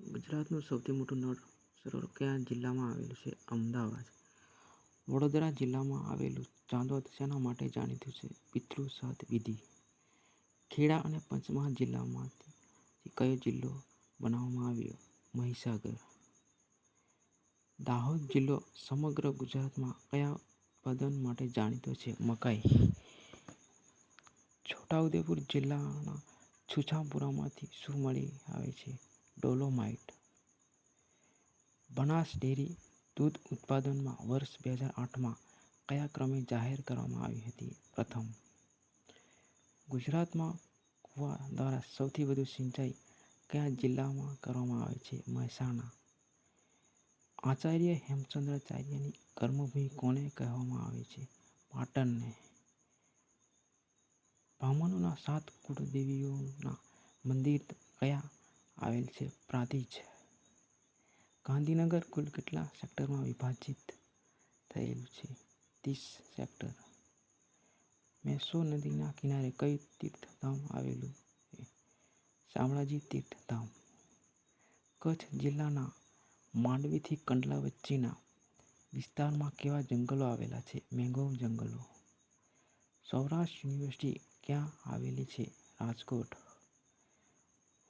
ગુજરાતનું સૌથી મોટું નળ સરોવર કયા જિલ્લામાં આવેલું છે, અમદાવાદ. વડોદરા જિલ્લામાં આવેલું ચાંદોદ શેના માટે જાણીતું છે? પિતૃ સાત વિધિ. ખેડા અને પંચમહાલ જિલ્લામાંથી કયો જિલ્લો બનાવવામાં આવ્યો? મહીસાગર. દાહોદ જિલ્લો સમગ્ર ગુજરાતમાં કયા ઉત્પાદન માટે જાણીતો છે? મકાઈ. છોટાઉદેપુર જિલ્લાના છુછાપુરામાંથી શું મળી આવે છે? ડોલોમાઇટ. બનાસ ડેરી દૂધ ઉત્પાદનમાં વર્ષ બે હજાર આઠમાં કયા ક્રમે જાહેર કરવામાં આવી હતી? પ્રથમ, ગુજરાતમાં કુવા દ્વારા સૌથી વધુ સિંચાઈ કયા જિલ્લામાં કરવામાં આવે છે? મહેસાણા. આચાર્ય હેમચંદ્રાચાર્યની કર્મભૂમિ કોને કહેવામાં આવે છે? પાટણને. બ્રાહ્મણોના સાત કુળદેવીઓના મંદિર ક્યાં આવેલ છે, પ્રાંતિજ ગાંધીનગર કુલ કેટલા સેક્ટરમાં વિભાજિત થયેલું છે? ત્રીસ સેક્ટર. મેસો નદીના કિનારે કયું તીર્થધામ આવેલું છે? શામળાજી તીર્થધામ. કચ્છ જિલ્લાના માંડવીથી કંડલા વચ્ચેના વિસ્તારમાં કેવા જંગલો આવેલા છે? મેંગોવ જંગલો. સૌરાષ્ટ્ર યુનિવર્સિટી ક્યાં આવેલી છે? રાજકોટ.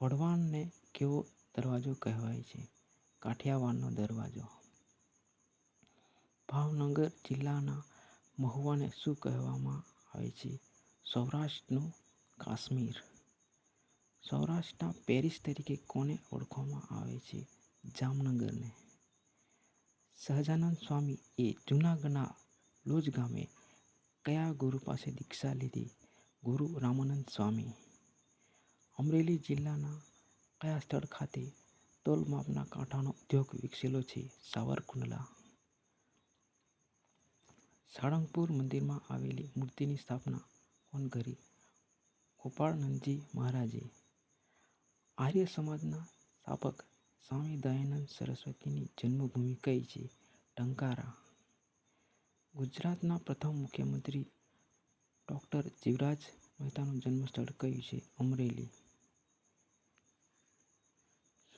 વઢવાણને કેવો દરવાજો કહેવાય છે? કાઠિયાવાડનો દરવાજો. ભાવનગર જિલ્લાના મહુવાને શું કહેવામાં આવે છે? સૌરાષ્ટ્રનું કાશ્મીર. સૌરાષ્ટ્રના પેરિસ તરીકે કોને ઓળખવામાં આવે છે? જામનગરને. સહજાનંદ સ્વામી એ જૂનાગઢના લોજ ગામે કયા ગુરુ પાસે દીક્ષા લીધી? ગુરુ રામાનંદ સ્વામી. અમરેલી જિલ્લાના કયા સ્થળ ખાતે તોલમાપના કાંઠાનો ઉદ્યોગ વિકસેલો છે? સાવરકુંડલા. સાળંગપુર મંદિરમાં આવેલી મૂર્તિની સ્થાપના કોણ કરી? ગોપાળનંદજી મહારાજે. આર્ય સમાજના સ્થાપક સ્વામી દયાનંદ સરસ્વતીની જન્મભૂમિ કઈ છે? ટંકારા. ગુજરાતના પ્રથમ મુખ્યમંત્રી ડૉક્ટર જીવરાજ મહેતાનું જન્મસ્થળ કયું છે? અમરેલી.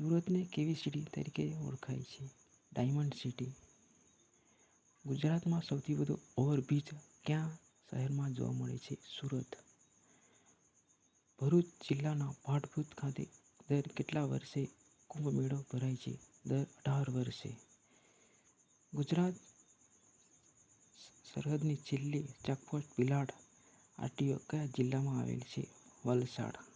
સુરતને કેવી સિટી તરીકે ઓળખાય છે? Diamond city. ગુજરાતમાં સૌથી વધુ ઓવરબ્રિજ ક્યાં શહેરમાં જોવા મળે છે? સુરત. ભરૂચ જિલ્લાના પાટભૂત ખાતે દર કેટલા વર્ષે કુંભ મેળો ભરાય છે? દર અઢાર વર્ષે. ગુજરાત સરહદની છેલ્લી ચેકપોસ્ટ પિલાડ આરટીઓ કયા જિલ્લામાં આવેલ છે? વલસાડ.